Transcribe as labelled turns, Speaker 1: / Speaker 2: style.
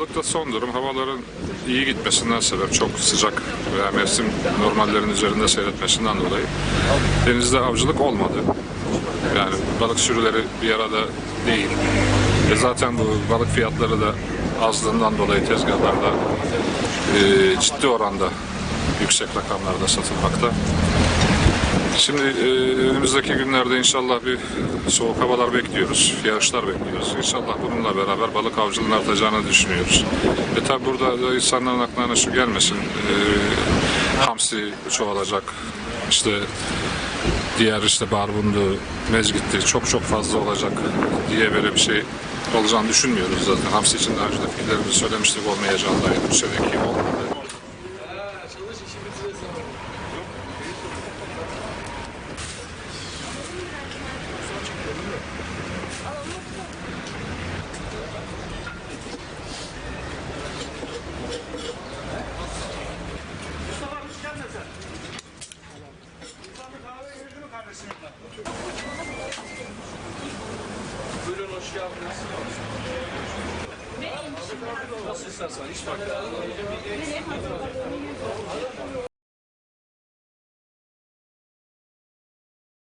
Speaker 1: Balıkta son durum havaların iyi gitmesinden sebep çok sıcak veya mevsim normallerin üzerinde seyretmesinden dolayı denizde avcılık olmadı. Yani balık sürüleri bir arada değil. E zaten bu balık fiyatları da azlığından dolayı tezgahlarda e, ciddi oranda yüksek rakamlarda satılmakta. Şimdi e, önümüzdeki günlerde inşallah bir soğuk havalar bekliyoruz, yağışlar bekliyoruz. İnşallah bununla beraber balık avcılığının artacağını düşünüyoruz. Ve tabi burada da insanların aklına şu gelmesin, e, hamsi çoğalacak, işte diğer işte barbundu, mezgitti çok çok fazla olacak diye böyle bir şey olacağını düşünmüyoruz zaten. Hamsi için daha önce de söylemiştik olmayacağını dair bu seneki olmadı.
Speaker 2: Buyurun hoş geldiniz. Nasıl istersen hiç fark etmez.